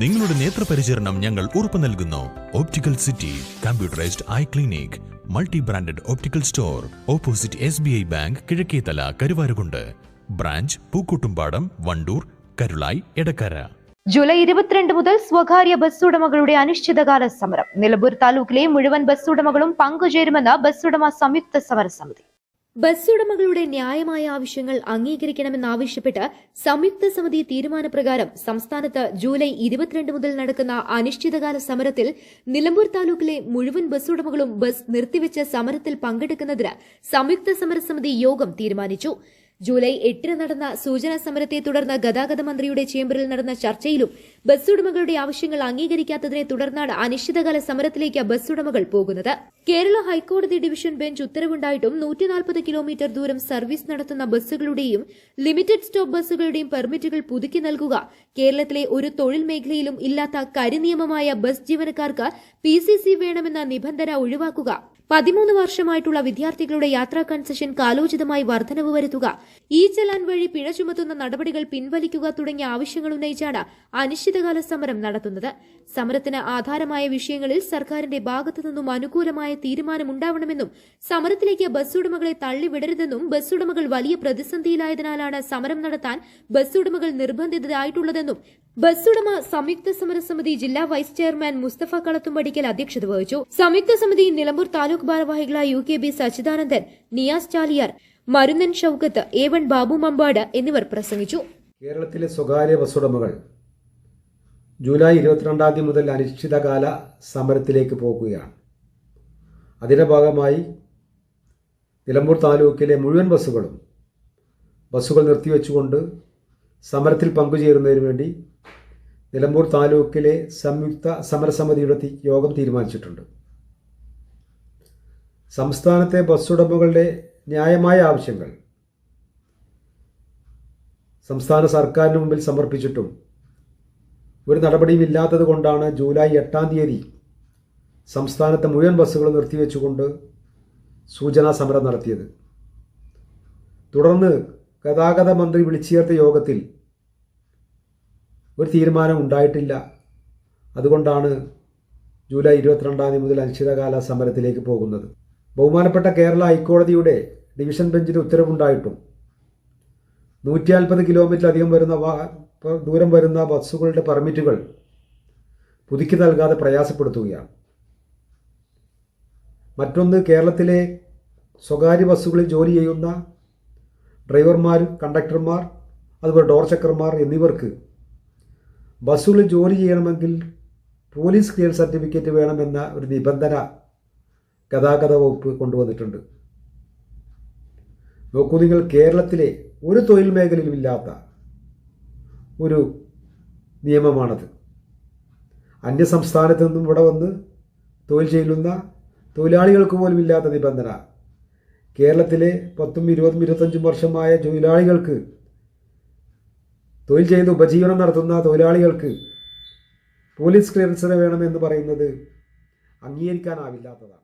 നിങ്ങളുടെ നേത്രപരിചരണം ഞങ്ങൾ ഉറപ്പു നൽകുന്നു. Optical city computerised eye clinic multi branded optical store opposite S B I bank Kizhakkethala Karuvarakundu. Branch Pookkottumpadam Wandoor Karulai Edakkara July ഇരുപത്തിരണ്ട് മുതൽ സ്വകാര്യ bus ഉടമകളുടെ അനിശ്ചിതകാല സമരം. നിലമ്പൂർ താലൂക്കിലെ മുഴുവൻ ബസ് ഉടമകളും പങ്കുചേരുമെന്ന് ബസ് ഉടമ സംയുക്ത സമരസമിതി. ബസ് ഉടമകളുടെ ന്യായമായ ആവശ്യങ്ങൾ അംഗീകരിക്കണമെന്നാവശ്യപ്പെട്ട് സംയുക്ത സമിതി തീരുമാനപ്രകാരം സംസ്ഥാനത്ത് ജൂലൈ ഇരുപത്തിരണ്ട് മുതൽ നടക്കുന്ന അനിശ്ചിതകാല സമരത്തിൽ നിലമ്പൂർ താലൂക്കിലെ മുഴുവൻ ബസ് ഉടമകളും ബസ് നിർത്തിവെച്ച് സമരത്തിൽ പങ്കെടുക്കുന്നതിന് സംയുക്ത സമരസമിതി യോഗം തീരുമാനിച്ചു. ജൂലൈ എട്ടിന് നടന്ന സൂചനാ സമരത്തെ തുടർന്ന് ഗതാഗത മന്ത്രിയുടെ ചേംബറിൽ നടന്ന ചർച്ചയിലും ബസ് ഉടമകളുടെ ആവശ്യങ്ങൾ അംഗീകരിക്കാത്തതിനെ തുടർന്നാണ് അനിശ്ചിതകാല സമരത്തിലേക്ക് ബസ് ഉടമകൾ പോകുന്നത്. കേരള ഹൈക്കോടതി ഡിവിഷൻ ബെഞ്ച് ഉത്തരവുണ്ടായിട്ടും നൂറ്റിനാൽപ്പത് കിലോമീറ്റർ ദൂരം സർവീസ് നടത്തുന്ന ബസ്സുകളുടെയും ലിമിറ്റഡ് സ്റ്റോപ്പ് ബസ്സുകളുടെയും പെർമിറ്റുകൾ പുതുക്കി നൽകുക കേരളത്തിലെ ഒരു തൊഴിൽ മേഖലയിലും ഇല്ലാത്ത കരിനിയമമായ ബസ് ജീവനക്കാർക്ക് പി വേണമെന്ന നിബന്ധന ഒഴിവാക്കുക പതിമൂന്ന് വർഷമായിട്ടുള്ള വിദ്യാർത്ഥികളുടെ യാത്രാ കൺസെഷൻ കാലോചിതമായി വർധനവ് വരുത്തുക ഈ ചലാൻ വഴി പിഴ ചുമത്തുന്ന നടപടികൾ പിൻവലിക്കുക തുടങ്ങിയ ആവശ്യങ്ങൾ ഉന്നയിച്ചാണ് അനിശ്ചിതകാല സമരം നടത്തുന്നത്. സമരത്തിന് ആധാരമായ വിഷയങ്ങളിൽ സർക്കാരിന്റെ ഭാഗത്തു നിന്നും അനുകൂലമായ തീരുമാനമുണ്ടാവണമെന്നും സമരത്തിലേക്ക് ബസ് ഉടമകളെ തള്ളിവിടരുതെന്നും ബസ് ഉടമകൾ വലിയ പ്രതിസന്ധിയിലായതിനാലാണ് സമരം നടത്താൻ ബസ് ഉടമകൾ നിർബന്ധിതരായിട്ടുള്ളതെന്നും ബസ് ഉടമ സംയുക്ത സമരസമിതി ജില്ലാ വൈസ് ചെയർമാൻ മുസ്തഫ കളത്തുംപടിക്കൽ അധ്യക്ഷത വഹിച്ചു. സംയുക്ത സമിതി നിലമ്പൂർ താലൂക്ക് ഭാരവാഹികളായ U K B Sachidanandan Niyas Chaliyar Marunnan Shoukath A one Babu Mampad എന്നിവർ പ്രസംഗിച്ചു. കേരളത്തിലെ സ്വകാര്യ ബസ്സുടമകൾ ജൂലൈ ഇരുപത്തിരണ്ടാം തീയതി മുതൽ അനിശ്ചിതകാല സമരത്തിലേക്ക് പോകുകയാണ്. അതിന്റെ ഭാഗമായി നിലമ്പൂർ താലൂക്കിലെ മുഴുവൻ ബസ്സുകളും ബസ്സുകൾ നിർത്തിവെച്ചുകൊണ്ട് സമരത്തിൽ പങ്കുചേരുന്നതിന് വേണ്ടി നിലമ്പൂർ താലൂക്കിലെ സംയുക്ത സമരസമിതിയുടെ യോഗം തീരുമാനിച്ചിട്ടുണ്ട്. സംസ്ഥാനത്തെ ബസ് ഉടമകളുടെ ന്യായമായ ആവശ്യങ്ങൾ. സംസ്ഥാന സർക്കാരിന് മുമ്പിൽ സമർപ്പിച്ചിട്ടും ഒരു നടപടിയും ഇല്ലാത്തത് കൊണ്ടാണ് ജൂലൈ എട്ടാം തീയതി സംസ്ഥാനത്തെ മുഴുവൻ ബസ്സുകൾ നിർത്തിവെച്ചുകൊണ്ട് സൂചനാ സമരം നടത്തിയത്. തുടർന്ന് ഗതാഗത മന്ത്രി വിളിച്ചു ചേർത്ത യോഗത്തിൽ ഒരു തീരുമാനം ഉണ്ടായിട്ടില്ല. അതുകൊണ്ടാണ് ജൂലൈ ഇരുപത്തിരണ്ടാം തീയതി മുതൽ അനിശ്ചിതകാല സമരത്തിലേക്ക് പോകുന്നത്. ബഹുമാനപ്പെട്ട കേരള ഹൈക്കോടതിയുടെ ഡിവിഷൻ ബെഞ്ചിന് ഉത്തരവുണ്ടായിട്ടും നൂറ്റി നാൽപ്പത് കിലോമീറ്ററിലധികം വരുന്ന ദൂരം വരുന്ന ബസ്സുകളുടെ പെർമിറ്റുകൾ പുതുക്കി നൽകാതെ പ്രയാസപ്പെടുത്തുകയാണ്. മറ്റൊന്ന് കേരളത്തിലെ സ്വകാര്യ ബസ്സുകളിൽ ജോലി ചെയ്യുന്ന ഡ്രൈവർമാർ കണ്ടക്ടർമാർ അതുപോലെ ഡോർ ചെക്കർമാർ എന്നിവർക്ക് ബസ്സുകളിൽ ജോലി ചെയ്യണമെങ്കിൽ പോലീസ് ക്ലിയർ സർട്ടിഫിക്കറ്റ് വേണമെന്ന ഒരു നിബന്ധന ഗതാഗത വകുപ്പ് കൊണ്ടുവന്നിട്ടുണ്ട്. നോക്കൂ നിങ്ങൾ കേരളത്തിലെ ഒരു തൊഴിൽ മേഖലയിലും ഇല്ലാത്ത ഒരു നിയമമാണത്. അന്യ സംസ്ഥാനത്ത് നിന്നും ഇവിടെ വന്ന് തൊഴിൽ ചെയ്യുന്ന തൊഴിലാളികൾക്ക് പോലും ഇല്ലാത്ത നിബന്ധന. കേരളത്തിലെ പത്തും ഇരുപതും ഇരുപത്തഞ്ചും വർഷമായ തൊഴിലാളികൾക്ക് തൊഴിൽ ചെയ്ത് ഉപജീവനം നടത്തുന്ന തൊഴിലാളികൾക്ക് പോലീസ് ക്ലിയറൻസിന് വേണമെന്ന് പറയുന്നത് അംഗീകരിക്കാനാവില്ലാത്തതാണ്.